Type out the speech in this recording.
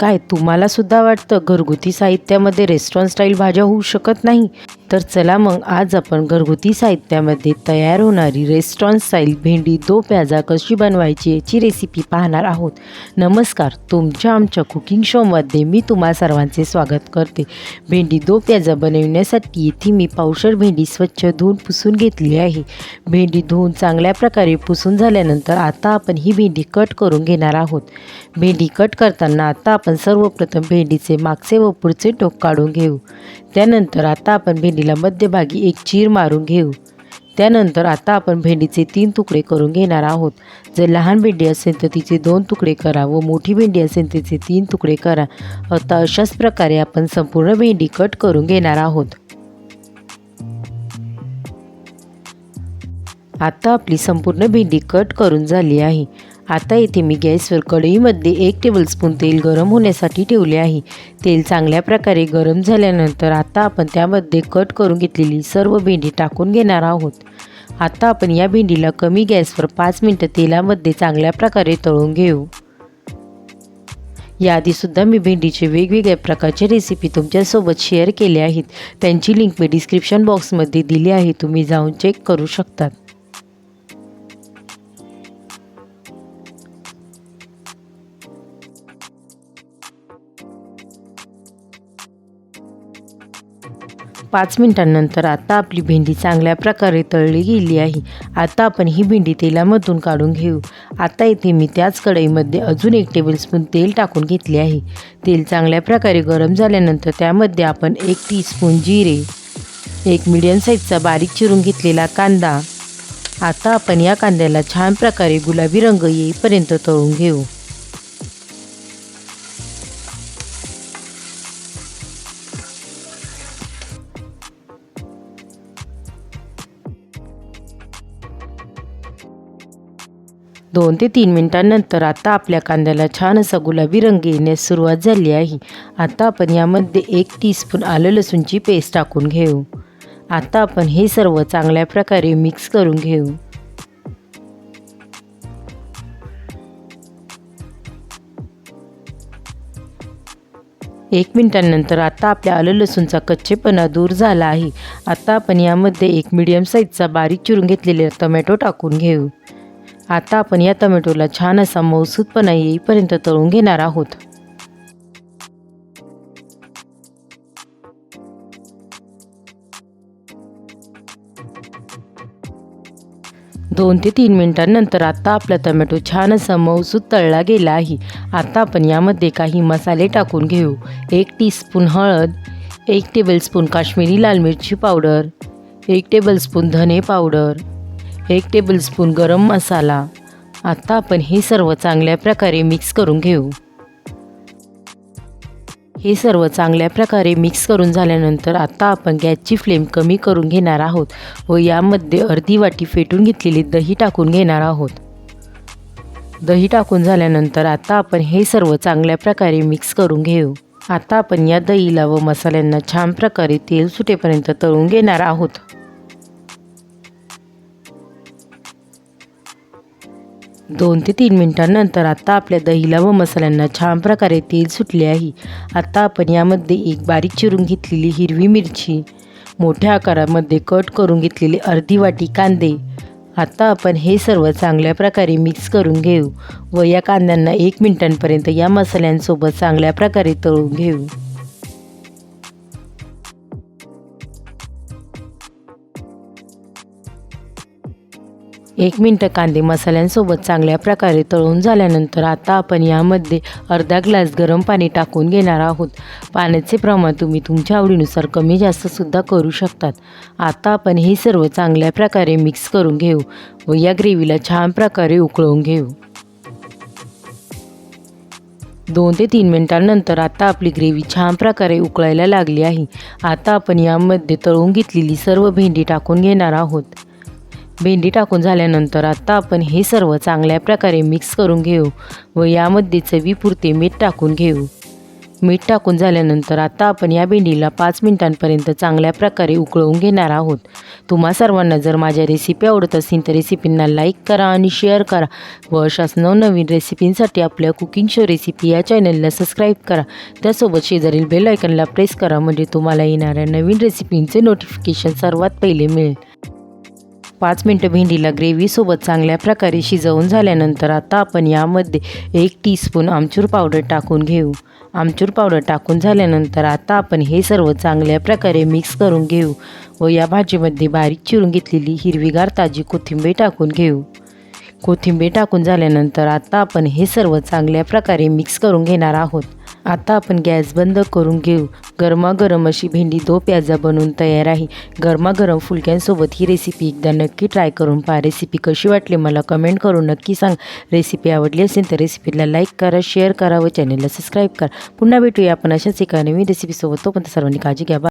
काय तुम्हाला सुद्धा वाटतं? घरगुती साहित्यामध्ये रेस्टॉरंट स्टाईल भाज्या होऊ शकत नाही? तर चला मग आज आपण घरगुती साहित्यामध्ये तयार होणारी रेस्टॉरंट स्टाईल भेंडी दो प्याजा कशी बनवायची याची रेसिपी पाहणार आहोत. नमस्कार तुमच्या आमच्या कुकिंग शोमध्ये मी तुम्हा सर्वांचे स्वागत करते. भेंडी दो प्याजा बनवण्यासाठी येथे मी पावशर भेंडी स्वच्छ धुवून पुसून घेतली आहे. भेंडी धुवून चांगल्या प्रकारे पुसून झाल्यानंतर आता आपण ही भेंडी कट करून घेणार आहोत. भेंडी कट करताना आता आपण सर्वप्रथम भेंडीचे मागचे व पुढचे टोक काढून घेऊ. त्यानंतर आता आपण भेंडीला मध्यभागी एक चीर मारून घेऊ. त्यानंतर आता आपण भेंडीचे तीन तुकडे करून घेणार आहोत. जर लहान भेंडी असेल तर तिचे दोन तुकडे करा व मोठी भेंडी असेल तिचे तीन तुकडे करा. आता अशाच प्रकारे आपण संपूर्ण भेंडी कट करून घेणार आहोत. आता आपली संपूर्ण भेंडी कट करून झाली आहे. आता येथे मी गॅसवर कढईमध्ये एक टेबलस्पून तेल गरम होण्यासाठी ठेवले आहे. तेल चांगल्या प्रकारे गरम झाल्यानंतर आता आपण त्यामध्ये कट करून घेतलेली सर्व भेंडी टाकून घेणार आहोत. आता आपण या भेंडीला कमी गॅसवर पाच मिनटं तेलामध्ये चांगल्या प्रकारे तळून घेऊ. याआधीसुद्धा मी भेंडीचे वेगवेगळ्या प्रकारचे रेसिपी तुमच्यासोबत शेअर केले आहेत. त्यांची लिंक मी डिस्क्रिप्शन बॉक्समध्ये दिली आहे. तुम्ही जाऊन चेक करू शकतात. पाच मिनिटांनंतर आता आपली भेंडी चांगल्या प्रकारे तळली गेली आहे. आता आपण ही भेंडी तेलामधून काढून घेऊ. आता इथे मी त्याच कढईमध्ये अजून एक टेबलस्पून तेल टाकून घेतले आहे. तेल चांगल्या प्रकारे गरम झाल्यानंतर त्यामध्ये आपण एक टीस्पून जिरे एक मिडियम साईजचा बारीक चिरून घेतलेला कांदा. आता आपण या कांद्याला छान प्रकारे गुलाबी रंग येईपर्यंत तळून घेऊ. दोन ते तीन मिनिटांनंतर आता आपल्या कांद्याला छान असा गुलाबी रंग येण्यास सुरुवात झाली आहे. आता आपण यामध्ये एक टीस्पून आलं लसूणची पेस्ट टाकून घेऊ. आता आपण हे सर्व चांगल्या प्रकारे मिक्स करून घेऊ. एक मिनिटांनंतर आता आपल्या आलं लसूणचा कच्चेपणा दूर झाला आहे. आता आपण यामध्ये एक मीडियम साईजचा बारीक चिरून घेतलेला टमॅटो टाकून घेऊ. आता आपण या टमॅटोला छान असा मौसूदपणा येईपर्यंत तळून घेणार आहोत. दोन ते तीन मिनिटांनंतर आता आपला टमॅटो छान असा मऊसूत तळला गेला आहे. आता आपण यामध्ये काही मसाले टाकून घेऊ. एक टीस्पून हळद एक टेबलस्पून काश्मीरी लाल मिरची पावडर एक टेबलस्पून धने पावडर एक टेबलस्पून गरम मसाला. आता आपण हे सर्व चांगल्या प्रकारे मिक्स करून घेऊ. हे सर्व चांगल्या प्रकारे मिक्स करून झाल्यानंतर आता आपण गॅसची फ्लेम कमी करून घेणार आहोत व यामध्ये अर्धी वाटी फेटून घेतलेली दही टाकून घेणार आहोत. दही टाकून झाल्यानंतर आता आपण हे सर्व चांगल्या प्रकारे मिक्स करून घेऊ. आता आपण या दहीला व मसाल्यांना छान प्रकारे तेल सुटेपर्यंत तळून घेणार आहोत. दोन ते तीन मिनिटांनंतर आता आपल्या दहीला व मसाल्यांना छान प्रकारे तेल सुटले आहे. आता आपण यामध्ये एक बारीक चिरून घेतलेली हिरवी मिरची मोठ्या आकारामध्ये कट करून घेतलेली अर्धी वाटी कांदे. आता आपण हे सर्व चांगल्या प्रकारे मिक्स करून घेऊ व या कांद्यांना एक मिनिटांपर्यंत या मसाल्यांसोबत चांगल्या प्रकारे तळून घेऊ. एक मिनटं कांदे मसाल्यांसोबत चांगल्या प्रकारे तळून झाल्यानंतर आता आपण यामध्ये अर्धा ग्लास गरम पाणी टाकून घेणार आहोत. पाण्याचे प्रमाण तुम्ही तुमच्या आवडीनुसार कमी जास्तसुद्धा करू शकतात. आता आपण हे सर्व चांगल्या प्रकारे मिक्स करून घेऊ व या ग्रेव्हीला छान प्रकारे उकळवून घेऊ. दोन ते तीन मिनिटांनंतर आता आपली ग्रेव्ही छान प्रकारे उकळायला लागली आहे. आता आपण यामध्ये तळून घेतलेली सर्व भेंडी टाकून घेणार आहोत. भेंडी टाकून झाल्यानंतर आत्ता आपण हे सर्व चांगल्या प्रकारे मिक्स करून घेऊ व यामध्ये चवीपुरते मीठ टाकून घेऊ. मीठ टाकून झाल्यानंतर आता आपण या भेंडीला पाच मिनिटांपर्यंत चांगल्या प्रकारे उकळवून घेणार आहोत. तुम्हा सर्वांना जर माझ्या रेसिपी आवडत असतील तर रेसिपींना लाईक करा आणि शेअर करा व अशाच नवनवीन रेसिपींसाठी आपल्या कुकिंग शो रेसिपी या चॅनलला सबस्क्राईब करा. त्यासोबत शेजारील बेल आयकनला प्रेस करा म्हणजे तुम्हाला येणाऱ्या नवीन रेसिपींचे नोटिफिकेशन सर्वात पहिले मिळेल. पाच मिनटं भेंडीला ग्रेव्हीसोबत चांगल्या प्रकारे शिजवून झाल्यानंतर आता आपण यामध्ये एक टीस्पून आमचूर पावडर टाकून घेऊ. आमचूर पावडर टाकून झाल्यानंतर आता आपण हे सर्व चांगल्या प्रकारे मिक्स करून घेऊ व या भाजीमध्ये बारीक चिरून घेतलेली हिरवीगार ताजी कोथिंबीर टाकून घेऊ. कोथिंबीर टाकून झाल्यानंतर आता आपण हे सर्व चांगल्या प्रकारे मिक्स करून घेणार आहोत. आता आपण गॅस बंद करून घेऊ. गरमागरम अशी भेंडी दो प्याजा बनवून तयार आहे. गरमागरम फुलक्यांसोबत ही रेसिपी एकदा नक्की ट्राय करून पहा. रेसिपी कशी वाटली मला कमेंट करून नक्की सांग. रेसिपी आवडली असेल तर रेसिपीला लाईक करा शेअर करा व चॅनलला सबस्क्राईब करा. पुन्हा भेटूया आपण अशाच एका नवीन रेसिपीसोबत तोपर्यंत सर्वांनी काळजी घ्या.